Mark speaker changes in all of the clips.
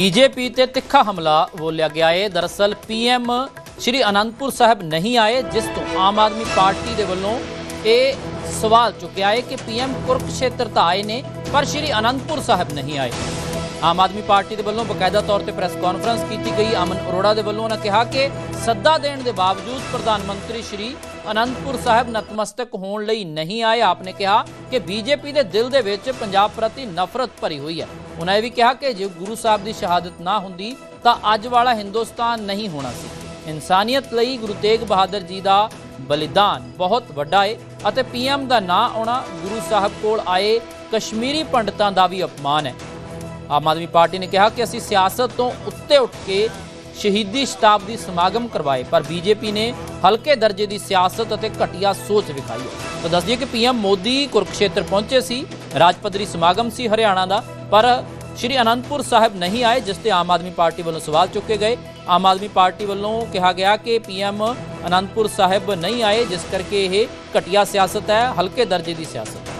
Speaker 1: BJP ਤੇ ਤਿੱਖਾ ਹਮਲਾ ਬੋਲਿਆ ਗਿਆ ਏ। ਦਰਅਸਲ ਪੀਐਮ ਸ਼੍ਰੀ ਅਨੰਦਪੁਰ ਸਾਹਿਬ ਨਹੀਂ ਆਏ, ਜਿਸ ਤੋਂ ਆਮ ਆਦਮੀ ਪਾਰਟੀ ਦੇ ਵੱਲੋਂ ਇਹ ਸਵਾਲ ਚੁੱਕਿਆ ਹੈ ਕਿ ਪੀਐਮ ਕੁਰਕਸ਼ੇਤਰ ਤਾਂ ਆਏ ਨੇ, ਪਰ ਸ਼੍ਰੀ ਅਨੰਦਪੁਰ ਸਾਹਿਬ ਨਹੀਂ ਆਏ। ਆਮ ਆਦਮੀ ਪਾਰਟੀ ਦੇ ਵੱਲੋਂ ਬਕਾਇਦਾ ਤੌਰ ਤੇ ਪ੍ਰੈਸ ਕਾਨਫਰੰਸ ਕੀਤੀ ਗਈ। ਅਮਨ ਅਰੋੜਾ ਦੇ ਵੱਲੋਂ ਉਹਨਾਂ ਕਿਹਾ ਕਿ ਸੱਦਾ ਦੇਣ ਦੇ ਬਾਵਜੂਦ ਪ੍ਰਧਾਨ ਮੰਤਰੀ ਸ਼੍ਰੀ ਅਨੰਦਪੁਰ ਸਾਹਿਬ ਨਤਮਸਤਕ ਹੋਣ ਲਈ ਨਹੀਂ ਆਏ, ਆਪਨੇ ਕਿਹਾ ਕਿ ਬੀਜੇਪੀ ਦੇ ਦਿਲ ਦੇ ਵਿੱਚ ਪੰਜਾਬ ਪ੍ਰਤੀ ਨਫ਼ਰਤ ਭਰੀ ਹੋਈ ਹੈ। ਉਹਨਾਂ ਇਹ ਵੀ ਕਿਹਾ ਕਿ ਜੇ ਗੁਰੂ ਸਾਹਿਬ ਦੀ ਸ਼ਹਾਦਤ ਨਾ ਹੁੰਦੀ, ਤਾਂ ਅੱਜ ਵਾਲਾ ਹਿੰਦੁਸਤਾਨ ਨਹੀਂ ਹੋਣਾ ਸੀ। ਇਨਸਾਨੀਅਤ ਲਈ ਗੁਰੂ ਤੇਗ ਬਹਾਦਰ ਜੀ ਦਾ ਬਲੀਦਾਨ ਬਹੁਤ ਵੱਡਾ ਹੈ ਅਤੇ ਪੀਐਮ ਦਾ ਨਾਂ ਆਉਣਾ ਗੁਰੂ ਸਾਹਿਬ ਕੋਲ ਆਏ ਕਸ਼ਮੀਰੀ ਪੰਡਤਾਂ ਦਾ ਵੀ ਅਪਮਾਨ ਹੈ। ਆਮ ਆਦਮੀ ਪਾਰਟੀ ਨੇ ਕਿਹਾ ਕਿ ਅਸੀਂ ਸਿਆਸਤ ਤੋਂ ਉੱਤੇ ਉੱਠ ਕੇ ਸ਼ਹੀਦੀ ਸ਼ਤਾਬਦੀ ਸਮਾਗਮ ਕਰਵਾਏ, ਪਰ ਬੀਜੇਪੀ ਨੇ ਹਲਕੇ ਦਰਜੇ ਦੀ ਸਿਆਸਤ ਅਤੇ ਘਟੀਆ ਸੋਚ ਵਿਖਾਈ ਹੈ। ਤਾਂ ਦੱਸ ਦਈਏ ਕਿ ਪੀਐਮ ਮੋਦੀ ਕੁਰਕਸ਼ੇਤਰ ਪਹੁੰਚੇ ਸੀ ਰਾਜ ਪੱਧਰੀ ਸਮਾਗਮ ਸੀ ਹਰਿਆਣਾ ਦਾ, ਪਰ ਸ਼੍ਰੀ ਅਨੰਦਪੁਰ ਸਾਹਿਬ ਨਹੀਂ ਆਏ, ਜਿਸ ਤੇ ਆਮ ਆਦਮੀ ਪਾਰਟੀ ਵੱਲੋਂ ਸਵਾਲ ਚੁੱਕੇ ਗਏ। ਆਮ ਆਦਮੀ ਪਾਰਟੀ ਵੱਲੋਂ ਕਿਹਾ ਗਿਆ ਕਿ ਪੀਐਮ ਅਨੰਦਪੁਰ ਸਾਹਿਬ ਨਹੀਂ ਆਏ, ਜਿਸ ਕਰਕੇ ਇਹ ਘਟੀਆ ਸਿਆਸਤ ਹੈ, ਹਲਕੇ ਦਰਜੇ ਦੀ ਸਿਆਸਤ ਹੈ।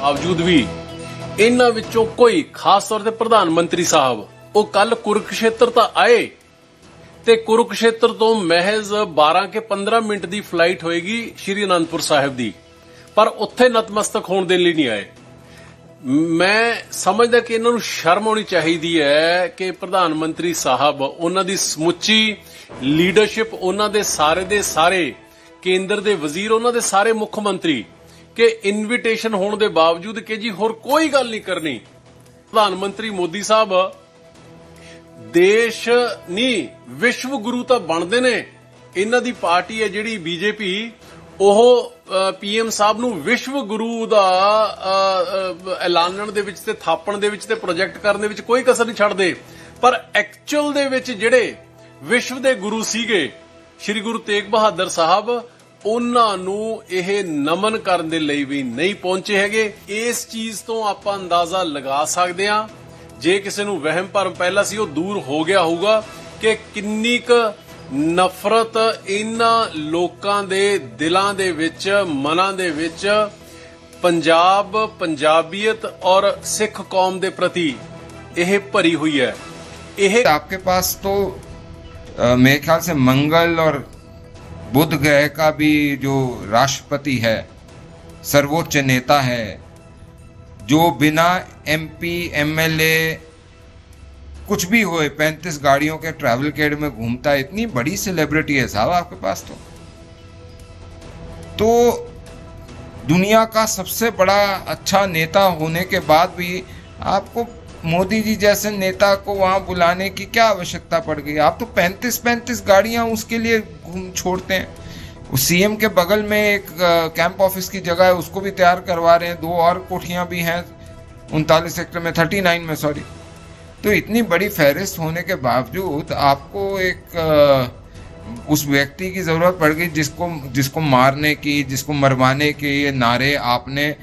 Speaker 2: ਬਾਵਜੂਦ ਵੀ ਇਹਨਾਂ ਵਿੱਚੋਂ ਕੋਈ, ਖਾਸ ਤੌਰ ਤੇ ਪ੍ਰਧਾਨ ਮੰਤਰੀ ਸਾਹਿਬ, ਉਹ ਕੱਲ ਕੁਰਕਸ਼ੇਤਰ ਤਾਂ ਆਏ, ਤੇ ਕੁਰਕਸ਼ੇਤਰ ਤੋਂ ਮਹਿਜ਼ 12 ਕੇ 15 ਮਿੰਟ ਦੀ ਫਲਾਈਟ ਹੋਏਗੀ ਸ਼੍ਰੀ ਅਨੰਦਪੁਰ ਸਾਹਿਬ ਦੀ, ਪਰ ਉੱਥੇ ਨਤਮਸਤਕ ਹੋਣ ਦੇ ਲਈ ਨਹੀਂ ਆਏ। ਮੈਂ ਸਮਝਦਾ ਕਿ ਇਹਨਾਂ ਨੂੰ ਸ਼ਰਮ ਆਉਣੀ ਚਾਹੀਦੀ ਹੈ ਕਿ ਪ੍ਰਧਾਨ ਮੰਤਰੀ ਸਾਹਿਬ, ਉਹਨਾਂ ਦੀ ਸਮੁੱਚੀ ਲੀਡਰਸ਼ਿਪ ਉਹਨਾਂ ਦੇ ਸਾਰੇ ਦੇ ਸਾਰੇ, ਕੇਂਦਰ ਦੇ ਵਜ਼ੀਰ, ਉਹਨਾਂ ਦੇ ਸਾਰੇ ਮੁੱਖ ਮੰਤਰੀ ਕਿ ਇਨਵੀਟੇਸ਼ਨ ਹੋਣ ਦੇ ਬਾਵਜੂਦ ਕਿ ਜੀ ਹੋਰ ਕੋਈ ਗੱਲ ਨਹੀਂ ਕਰਨੀ। ਪ੍ਰਧਾਨ ਮੰਤਰੀ ਮੋਦੀ ਸਾਹਿਬ, ਦੇਸ਼ ਨਹੀਂ ਵਿਸ਼ਵ ਗੁਰੂ ਤਾਂ ਬਣਦੇ ਨੇ। ਇਹਨਾਂ ਦੀ ਪਾਰਟੀ ਹੈ ਜਿਹੜੀ ਬੀਜੇਪੀ, ਉਹ ਪੀਐਮ ਸਾਹਿਬ ਨੂੰ ਵਿਸ਼ਵ ਗੁਰੂ ਦਾ ਐਲਾਨਣ ਦੇ ਵਿੱਚ ਤੇ ਥਾਪਣ ਦੇ ਵਿੱਚ ਤੇ ਪ੍ਰੋਜੈਕਟ ਕਰਨ ਦੇ ਵਿੱਚ ਕੋਈ ਕਸਰ ਨਹੀਂ ਛੱਡਦੇ। ਪਰ ਐਕਚੁਅਲ ਦੇ ਵਿੱਚ ਜਿਹੜੇ ਵਿਸ਼ਵ ਦੇ ਗੁਰੂ ਸੀਗੇ, ਸ੍ਰੀ ਗੁਰੂ ਤੇਗ ਬਹਾਦਰ ਸਾਹਿਬ ਉਹਨਾਂ ਨੂੰ ਇਹ ਨਮਨ ਕਰਨ ਦੇ ਲਈ ਵੀ ਨਹੀਂ ਪਹੁੰਚੇ ਹੈਗੇ ਇਸ ਚੀਜ਼ ਤੋਂ ਆਪਾਂ ਅੰਦਾਜ਼ਾ ਲਗਾ ਸਕਦੇ ਹਾਂ ਜੇ ਕਿਸੇ ਨੂੰ ਵਹਿਮ ਭਰਮ ਪਹਿਲਾਂ ਸੀ ਉਹ ਦੂਰ ਹੋ ਗਿਆ ਹੋਊਗਾ ਕਿ ਕਿੰਨੀ ਕੁ ਨਫ਼ਰਤ ਇਹਨਾਂ ਲੋਕਾਂ ਦੇ ਦਿਲਾਂ ਦੇ ਵਿੱਚ ਮਨਾਂ ਦੇ ਵਿੱਚ ਪੰਜਾਬ ਪੰਜਾਬੀਅਤ ਔਰ ਸਿੱਖ ਕੌਮ ਦੇ ਪ੍ਰਤੀ ਇਹ ਭਰੀ ਹੋਈ ਹੈ ਇਹ
Speaker 3: आपके पास तो अ, मेरे ख्याल से मंगल और बुध ग्रह का भी जो राष्ट्रपति है, सर्वोच्च नेता है, जो बिना एमपी एमएलए कुछ भी होए, पैंतीस गाड़ियों के ट्रैवल केड में घूमता है इतनी बड़ी सेलिब्रिटी है साहब आपके पास तो। तो दुनिया का सबसे बड़ा अच्छा नेता होने के बाद भी आपको मोदी जी जैसे नेता को वहाँ बुलाने की क्या आवश्यकता पड़ गई? आप तो पैंतीस पैंतीस गाड़ियाँ उसके लिए छोड़ते हैं। सीएम के बगल में एक कैंप ऑफ़िस की जगह है, उसको भी तैयार करवा रहे हैं। दो और कोठियाँ भी हैं, उनतालीस सेक्टर में, थर्टी नाइन में सॉरी तो इतनी बड़ी फहरिस्त होने के बावजूद आपको एक उस व्यक्ति की ज़रूरत पड़ गई जिसको जिसको मारने की, जिसको मरवाने के ये नारे आपने